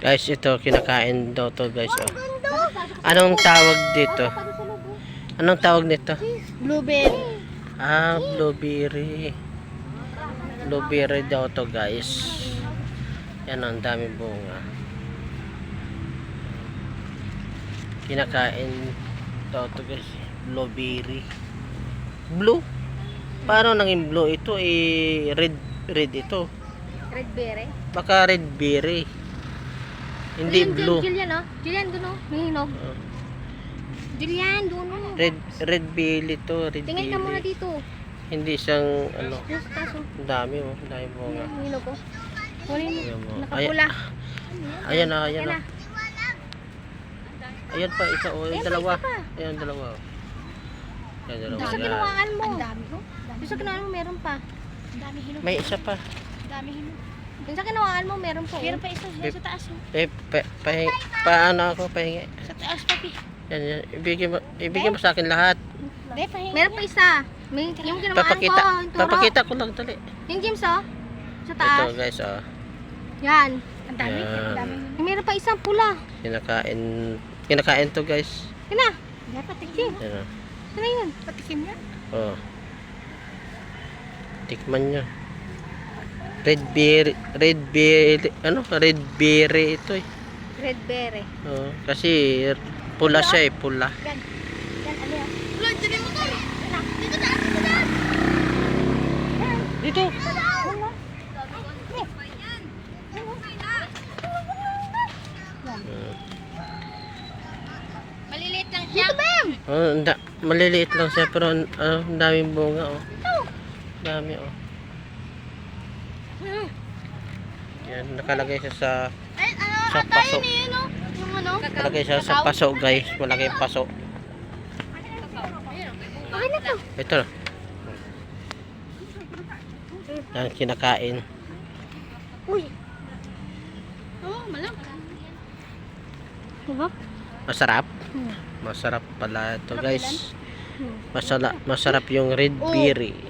Guys, ito kinakain daw to guys. Oh. Anong tawag dito? Anong tawag nito? Blueberry. Ah, blueberry. Blueberry daw to guys. Yan ang dami bunga. Kinakain daw to guys. Blueberry. Blue? Paano naging blue ito? Eh, red, red ito. Red berry. Baka red berry. Hindi Ayun, blue. Jillian, oh. Jillian, doon, oh. May hinog. Oh, Jillian, doon, oh. Red red berry to, red Tingin ka muna dito. Hindi siyang ano, Yes, taso. ang dami oh, ang dami bunga. May hinog, oh. Kunin mo. Mo. Nakapula. Ayan na, ayan Yan na. na. Ayan pa, isa oh, yung dalawa. Ayan, dalawa. oh. Ayan, dalawa. Sa kinuhaan mo. Ang dami. Doon sa kinuhaan mo, meron pa. Ang dami hinog. May isa pa. Ang dami hinog. Doon sa kinuhaan mo, meron pa. Meron oh. pa isa Pep. sa taas. oh. Eh, pa, pa, paano ako pahingi? Sa taas, papi. Yan, yan. Ibigay mo, ibigay mo sa akin lahat. Hindi, pahingi. Meron pa isa. May, yung kinuhaan Papakita, ko, yung turo. papakita ko lang dali. Yung James, oh. Sa taas. Ito guys, oh. Yan. Ang dami. Ang dami. Meron pa isang pula. Kinakain, kinakain to guys. Yan na. Dapat tingin. Yan oh. Ano yun? Patikim niya. Oh. Tikman nyo. Red berry, red berry, ano? Red berry ito eh. Red berry. Oh, kasi pula siya eh, pula. Yan. Yan, ano yan? Wala, dyan yung motor. Dito na, dito na. Dito. Ano? Oh, Maliliit lang siya. Dito, Bem! oh maliliit lang siya pero ang ang daming bunga oh. Ang Dami oh. Yan, nakalagay siya sa ano? sa paso. Yung ano? Nakalagay siya sa paso guys. Malaki yung paso. Na. Ito. Yan, kinakain. Uy. Oh, malam. Diba? Masarap. Hmm. Masarap pala ito guys. Masala, masarap yung red Oh. berry.